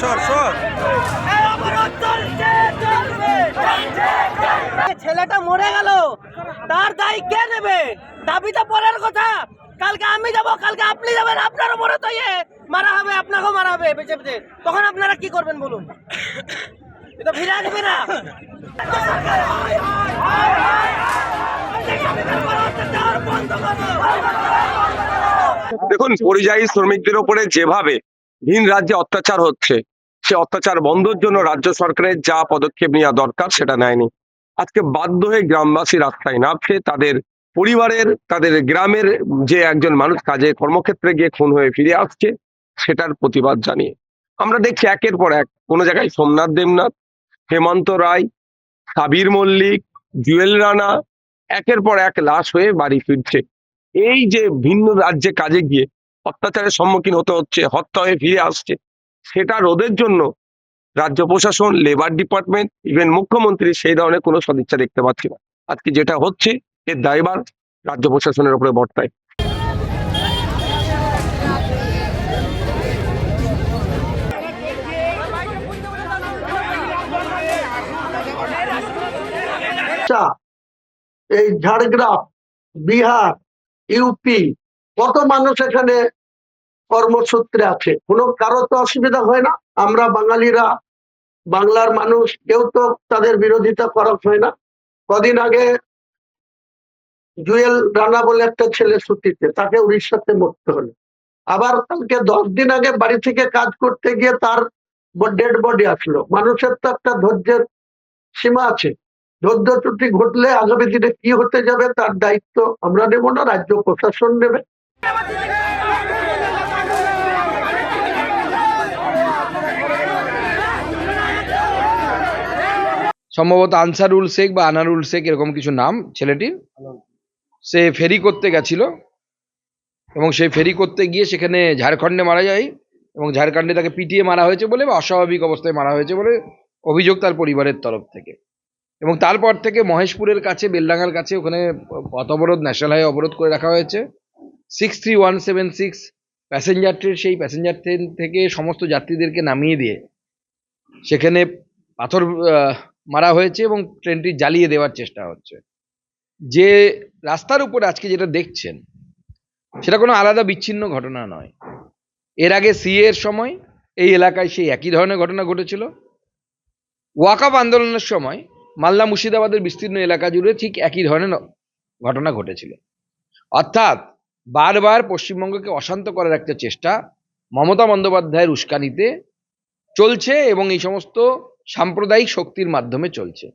সর সর ছেলেটা মরে গেল। তার দায় কে নেবে? দাবি তো পরের কথা। কালকে আমি যাব কালকে আপনি যাবেন আপনার উপরে তো ইয়ে। মারা হবে আপনাকেও মারা হবে বেঁচে বেঁচে তখন আপনারা কি করবেন বলুন? এটা ভিড়া দেবে না দেখুন পরিযায়ী শ্রমিকদের ওপরে যেভাবে ভিন রাজ্যে অত্যাচার হচ্ছে। সে অত্যাচার বন্ধের জন্য রাজ্য সরকারের যা পদক্ষেপ নেওয়া দরকার সেটা নেয়নি। আজকে বাধ্য হয়ে গ্রামবাসী রাস্তায় নামছে, তাদের পরিবারের, তাদের গ্রামের যে একজন মানুষ কাজে কর্মক্ষেত্রে গিয়ে খুন হয়ে ফিরে আসছে, সেটার প্রতিবাদ জানিয়ে। আমরা দেখছি একের পর এক, কোনো জায়গায় সোমনাথ দেবনাথ, হেমন্ত রায়, সাবির মল্লিক, জুয়েল রানা, একের পর এক লাশ হয়ে বাড়ি ফিরছে। এই যে ভিন্ন রাজ্যে কাজে গিয়ে অত্যাচারের সম্মুখীন হতে হচ্ছে, হত্যা হয়ে ফিরে আসছে। সেটা রোধের জন্য রাজ্য প্রশাসন লেবার ডিপার্টমেন্ট ইভেন মুখ্যমন্ত্রী সেই ধরনের কোনো সদিচ্ছা দেখতে পাচ্ছি না। আজকে যেটা হচ্ছে, এর দায়ভার রাজ্য প্রশাসনের উপরে বর্তায়। এই ঝাড়গ্রাম, বিহার, ইউপি কত মানুষ এখানে কর্মসূত্রে আছে? কোনো, কারও তো অসুবিধা হয় না। আমরা বাঙালিরা, বাংলার মানুষ, কেউ তো তাদের বিরোধিতা করা হয় না। কদিন আগে জুয়েল রানা বলে একটা ছেলে ছুটিতে, তাকে উড়িষ্যাতে মরতে হলো। আবার কালকে দশ দিন আগে বাড়ি থেকে কাজ করতে গিয়ে তার ডেড বডি আসলো। মানুষের তো একটা ধৈর্যের সীমা আছে। ধৈর্য ত্রুটি ঘটলে আগামী দিনে কি হতে যাবে তার দায়িত্ব আমরা নেব না, রাজ্য প্রশাসন নেবে। সম্ভবত আনসারুল শেখ বা আনারুল শেখ এরকম কিছু নাম ছেলেটির। সে ফেরি করতে গেছিল এবং সে ফেরি করতে গিয়ে সেখানে ঝাড়খণ্ডে মারা যায় এবং ঝাড়খণ্ডে তাকে পিটিয়ে মারা হয়েছে বলে বা অস্বাভাবিক অবস্থায় মারা হয়েছে বলে অভিযোগ তার পরিবারের তরফ থেকে। এবং তারপর থেকে মহেশপুরের কাছে, বেলডাঙ্গার কাছে ওখানে পথ অবরোধ, ন্যাশনাল হাইওয়ে অবরোধ করে রাখা হয়েছে। Six three one seven six passenger train সেই প্যাসেঞ্জার ট্রেন থেকে সমস্ত যাত্রীদেরকে নামিয়ে দিয়ে সেখানে পাথর মারা হয়েছে এবং ট্রেনটি জ্বালিয়ে দেওয়ার চেষ্টা হচ্ছে। যে রাস্তার উপর আজকে যেটা দেখছেন, সেটা কোনো আলাদা বিচ্ছিন্ন ঘটনা নয়। এর আগে সিএ এর সময় এই এলাকায় সেই একই ধরনের ঘটনা ঘটেছিল। ওয়াকাপ আন্দোলনের সময় মালদা মুর্শিদাবাদের বিস্তীর্ণ এলাকা জুড়ে ঠিক একই ধরনের ঘটনা ঘটেছিল। অর্থাৎ বারবার পশ্চিমবঙ্গকে অশান্ত করে রাখতে চেষ্টা মমতা বন্দ্যোপাধ্যায়ের উস্কানিতে চলছে এবং এই সমস্ত সাম্প্রদায়িক শক্তির মাধ্যমে চলছে।